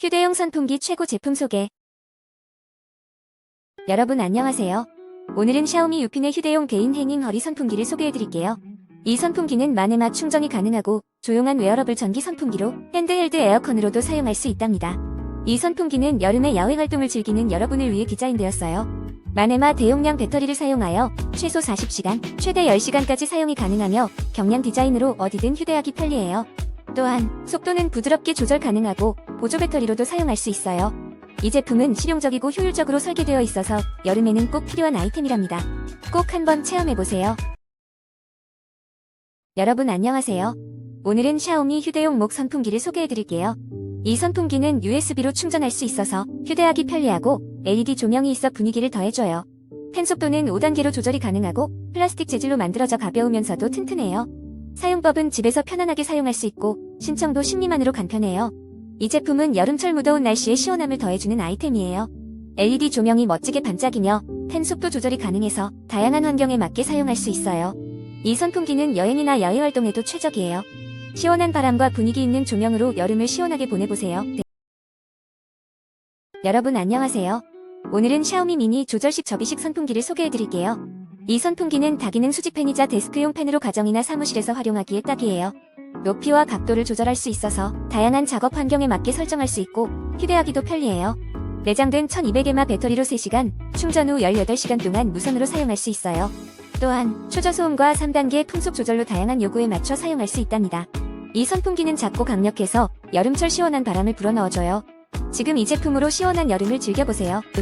휴대용 선풍기 최고 제품 소개. 여러분 안녕하세요. 오늘은 샤오미 유핀의 휴대용 개인 행잉 허리 선풍기를 소개해드릴게요. 이 선풍기는 마네마 충전이 가능하고 조용한 웨어러블 전기 선풍기로 핸드헬드 에어컨으로도 사용할 수 있답니다. 이 선풍기는 여름에 야외 활동을 즐기는 여러분을 위해 디자인되었어요. 마네마 대용량 배터리를 사용하여 최소 40시간, 최대 10시간까지 사용이 가능하며 경량 디자인으로 어디든 휴대하기 편리해요. 또한 속도는 부드럽게 조절 가능하고 보조 배터리로도 사용할 수 있어요. 이 제품은 실용적이고 효율적으로 설계되어 있어서 여름에는 꼭 필요한 아이템이랍니다. 꼭 한번 체험해보세요. 여러분 안녕하세요. 오늘은 샤오미 휴대용 목 선풍기를 소개해드릴게요. 이 선풍기는 USB로 충전할 수 있어서 휴대하기 편리하고 LED 조명이 있어 분위기를 더해줘요. 팬 속도는 5단계로 조절이 가능하고 플라스틱 재질로 만들어져 가벼우면서도 튼튼해요. 사용법은 집에서 편안하게 사용할 수 있고 신청도 10미만으로 간편해요. 이 제품은 여름철 무더운 날씨에 시원함을 더해주는 아이템이에요. LED 조명이 멋지게 반짝이며 팬 속도 조절이 가능해서 다양한 환경에 맞게 사용할 수 있어요. 이 선풍기는 여행이나 야외 활동에도 최적이에요. 시원한 바람과 분위기 있는 조명으로 여름을 시원하게 보내보세요. 네. 여러분 안녕하세요. 오늘은 샤오미 미니 조절식 접이식 선풍기를 소개해드릴게요. 이 선풍기는 다기능 수직 팬이자 데스크용 팬으로 가정이나 사무실에서 활용하기에 딱이에요. 높이와 각도를 조절할 수 있어서 다양한 작업 환경에 맞게 설정할 수 있고 휴대하기도 편리해요. 내장된 1200mAh 배터리로 3시간, 충전 후 18시간 동안 무선으로 사용할 수 있어요. 또한 초저소음과 3단계 풍속 조절로 다양한 요구에 맞춰 사용할 수 있답니다. 이 선풍기는 작고 강력해서 여름철 시원한 바람을 불어넣어줘요. 지금 이 제품으로 시원한 여름을 즐겨보세요.